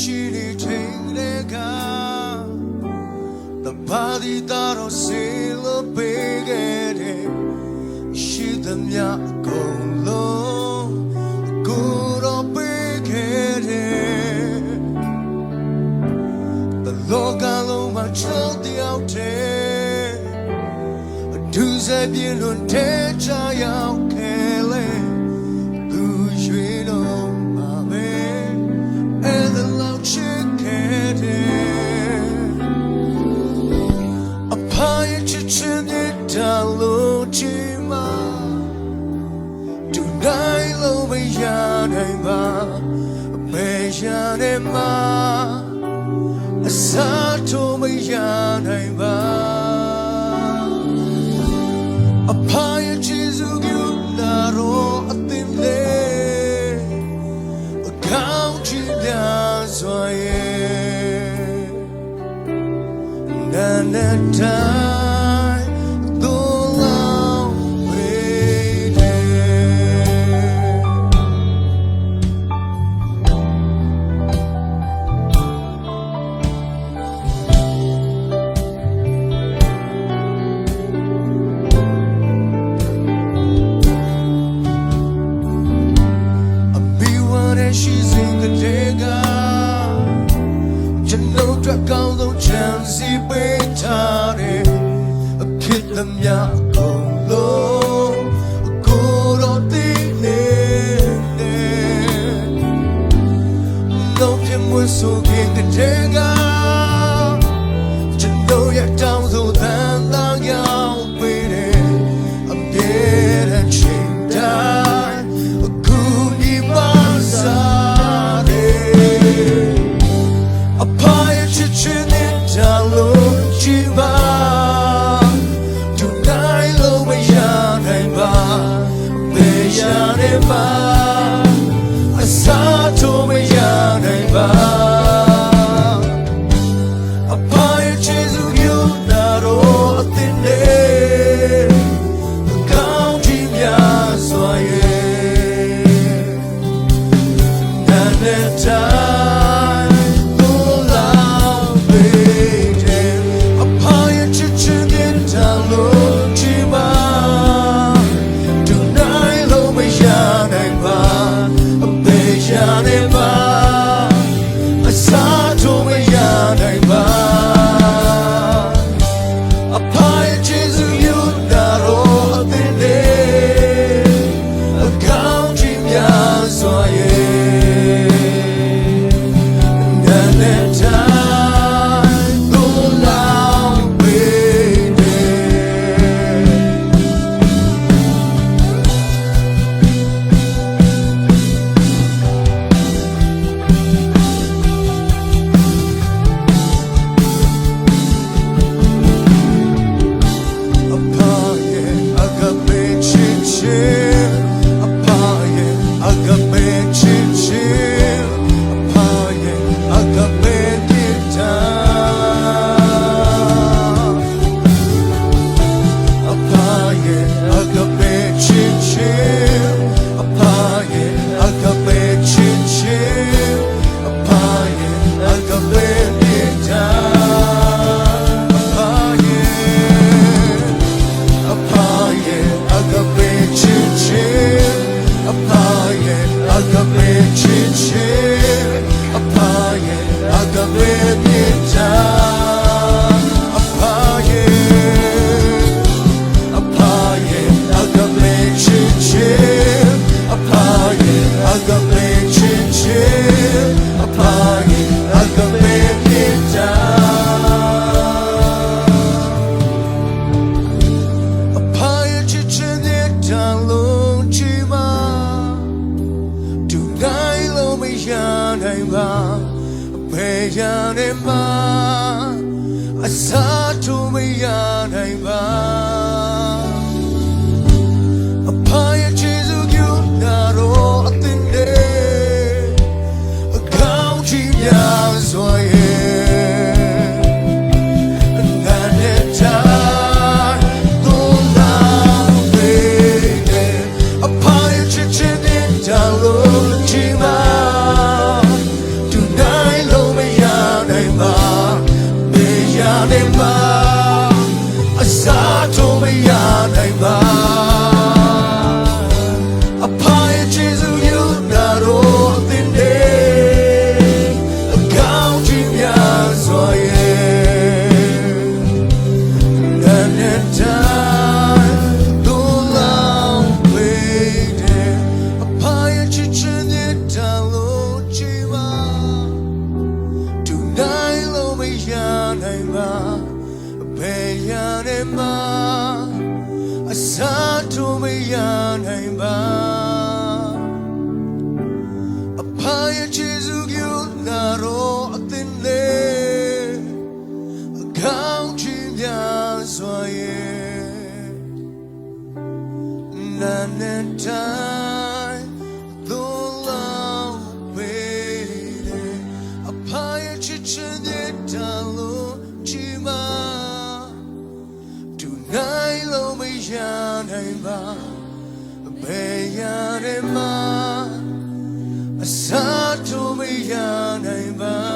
ရှိနေချိန်လေးကတပါဒီတာတော့စေလို့ပေးခဲ့တယ်ရှိသမျှအကုန်လုံးကိုတော့ပေးခဲ့တယ်တလောကလုံးမှာချောင်းတယောက်တည်းအထူးစပြင်းလွန်တဲ့ချာရောက် Talojima Tunai lo beya nai ba Beya ne ma Asato beya nai ba Apaya Jesu gyu naro atim le Akao chidya zwaye Nanatai အတွက်ကောင်းဆုံးချမ်းစီပေးထားတယ်အဖြစ်သမျှအကုန်လုံးကိုယ်တော်တည်နေတယ်လုံးပြမွေးဆိုခင်တဲ့က Deixarei paz, a sato me yarei paz. ဘယ်ရနေမှာအစားထိုးမရနိုင်ပါ ပဲရနေမှာအစားတို့မရနိုင်ပါအဖာရဲ့ခြေစူးကြလာတော့အသင်လေးအကောင်းချီးများစွာရဲ့နာနေတိုင်းသို့လောက်ပေတယ်အဖာရဲ့ချစ်ချင်တဲ့တလူ ရာတိုင်းပါအပေရာတိုင်းမှာအစားထိုးမရနိုင်ပါ